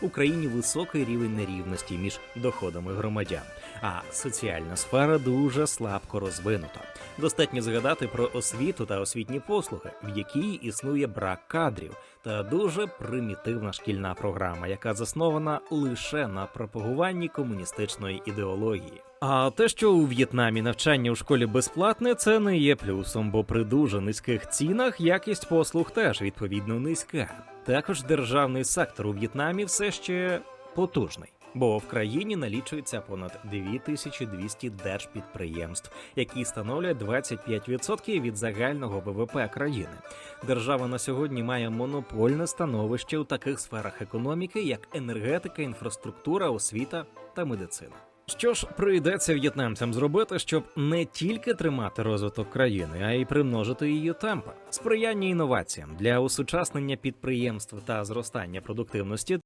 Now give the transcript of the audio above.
Україні високий рівень нерівності між доходами громадян, а соціальна сфера дуже слабко розвинута. Достатньо згадати про освіту та освітні послуги, в якій існує брак кадрів, та дуже примітивна шкільна програма, яка заснована лише на пропагуванні комуністичної ідеології. А те, що у В'єтнамі навчання у школі безплатне, це не є плюсом, бо при дуже низьких цінах якість послуг теж відповідно низька. Також державний сектор у В'єтнамі все ще потужний. Бо в країні налічується понад 2200 держпідприємств, які становлять 25% від загального ВВП країни. Держава на сьогодні має монопольне становище у таких сферах економіки, як енергетика, інфраструктура, освіта та медицина. Що ж прийдеться в'єтнамцям зробити, щоб не тільки тримати розвиток країни, а й примножити її темпи? Сприяння інноваціям для осучаснення підприємств та зростання продуктивності